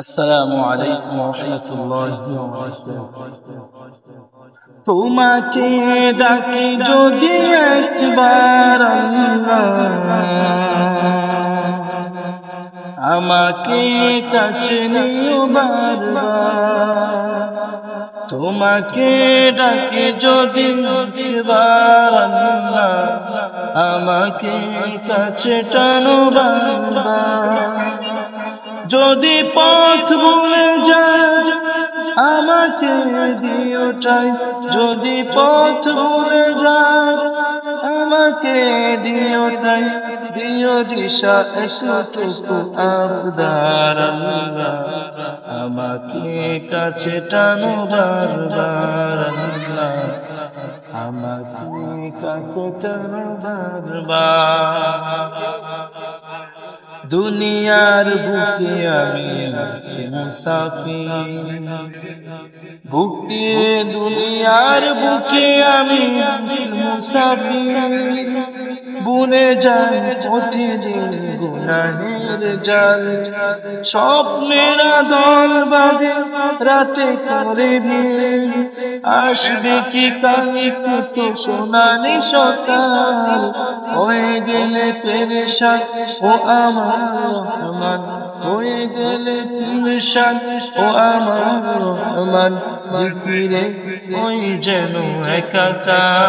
আসসালামু আলাইকুম তোমাকে ডাকি যদি একবার আমাকে কাছে নিও বারবার। তোমাকে ডাকি যদি একবার আমাকে কাছে টানো বারবার। যদি পথ ভুলে যায় আমাকে দিও চাই যদি পথ ভুলে যায় আমাকে দিও তাই দিও দিশা, এতটুকু আবদার। আমাকে কাছে টানো বারবার। আমাকে কাছে টানো বারবার দুনিয়ার বুকে আমি মুসাফির। বুকে দুনিয়ার বুকে আমি মুসাফির। বুনে যান পথে যে গুনাহের জাল। স্বপ্নের দল বাদে রাতে করে ভিড়। আসবে কি কালিকে তো সোনালি সকাল। হয়ে গেলে পেরেশান, ও আমার রহমান। হয়ে গেলে পেরেশান, ও আমার রহমান। জিকিরে ওই যেন একাকার।